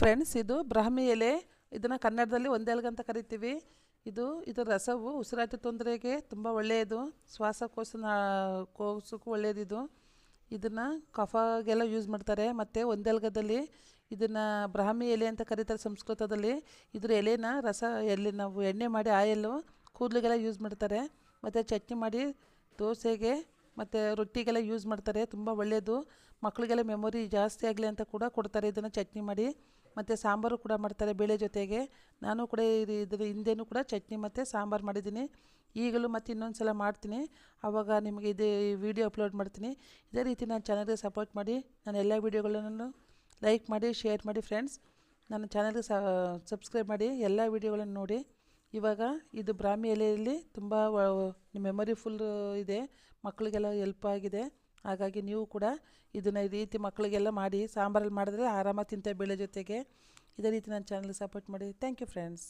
Friends, ಇದು ಬ್ರಾಹ್ಮಿ ಎಲೆ. ಇದನ್ನು ಕನ್ನಡದಲ್ಲಿ ಒಂದೆಲ್ಗ ಅಂತ ಕರಿತೀವಿ. ಇದು ಇದು ರಸವು ಉಸಿರಾಟ ತೊಂದರೆಗೆ ತುಂಬ ಒಳ್ಳೆಯದು. ಶ್ವಾಸಕೋಶ ಕೋಶಕ್ಕೂ ಒಳ್ಳೆಯದಿದು ಇದನ್ನು ಕಫಗೆಲ್ಲ ಯೂಸ್ ಮಾಡ್ತಾರೆ. ಮತ್ತು ಒಂದೆಲ್ಗದಲ್ಲಿ ಇದನ್ನು ಬ್ರಾಹ್ಮಿ ಎಲೆ ಅಂತ ಕರೀತಾರೆ ಸಂಸ್ಕೃತದಲ್ಲಿ. ಇದ್ರ ಎಲೆನ ರಸ, ಎಲೆ ನಾವು ಎಣ್ಣೆ ಮಾಡಿ, ಆಯಲ್ಲು ಕೂದಲಿಗೆಲ್ಲ ಯೂಸ್ ಮಾಡ್ತಾರೆ. ಮತ್ತು ಚಟ್ನಿ ಮಾಡಿ ದೋಸೆಗೆ ಮತ್ತು ರೊಟ್ಟಿಗೆಲ್ಲ ಯೂಸ್ ಮಾಡ್ತಾರೆ. ತುಂಬ ಒಳ್ಳೆಯದು. ಮಕ್ಕಳಿಗೆಲ್ಲ ಮೆಮೊರಿ ಜಾಸ್ತಿ ಆಗಲಿ ಅಂತ ಕೂಡ ಕೊಡ್ತಾರೆ ಇದನ್ನು ಚಟ್ನಿ ಮಾಡಿ. ಮತ್ತು ಸಾಂಬಾರು ಕೂಡ ಮಾಡ್ತಾರೆ ಬೇಳೆ ಜೊತೆಗೆ. ನಾನು ಕೂಡ ಇದು ಇದ್ರ ಹಿಂದೆನೂ ಕೂಡ ಚಟ್ನಿ ಮತ್ತು ಸಾಂಬಾರು ಮಾಡಿದ್ದೀನಿ. ಈಗಲೂ ಮತ್ತು ಇನ್ನೊಂದು ಸಲ ಮಾಡ್ತೀನಿ. ಆವಾಗ ನಿಮಗೆ ಇದೇ ವಿಡಿಯೋ ಅಪ್ಲೋಡ್ ಮಾಡ್ತೀನಿ. ಇದೇ ರೀತಿ ನಾನು ಚಾನಲ್ಗೆ ಸಪೋರ್ಟ್ ಮಾಡಿ. ನಾನು ಎಲ್ಲ ವೀಡಿಯೋಗಳನ್ನು ಲೈಕ್ ಮಾಡಿ, ಶೇರ್ ಮಾಡಿ ಫ್ರೆಂಡ್ಸ್. ನನ್ನ ಚಾನಲ್ಗೆ ಸಬ್ಸ್ಕ್ರೈಬ್ ಮಾಡಿ, ಎಲ್ಲ ವೀಡಿಯೋಗಳನ್ನು ನೋಡಿ. ಇವಾಗ ಇದು ಬ್ರಾಹ್ಮಿ ಎಲೆಯಲ್ಲಿ ತುಂಬ ಮೆಮೊರಿ ಫುಲ್ ಇದೆ. ಮಕ್ಕಳಿಗೆಲ್ಲ ಹೆಲ್ಪ್ ಆಗಿದೆ. ಹಾಗಾಗಿ ನೀವು ಕೂಡ ಇದನ್ನು ಈ ರೀತಿ ಮಕ್ಕಳಿಗೆಲ್ಲ ಮಾಡಿ ಸಾಂಬಾರಲ್ಲಿ ಮಾಡಿದ್ರೆ ಆರಾಮಾಗಿ ತಿಂತಾರೆ ಬೇಳೆ ಜೊತೆಗೆ. ಇದೇ ರೀತಿ ನನ್ನ ಚಾನಲ್ ಸಪೋರ್ಟ್ ಮಾಡಿ. Thank you friends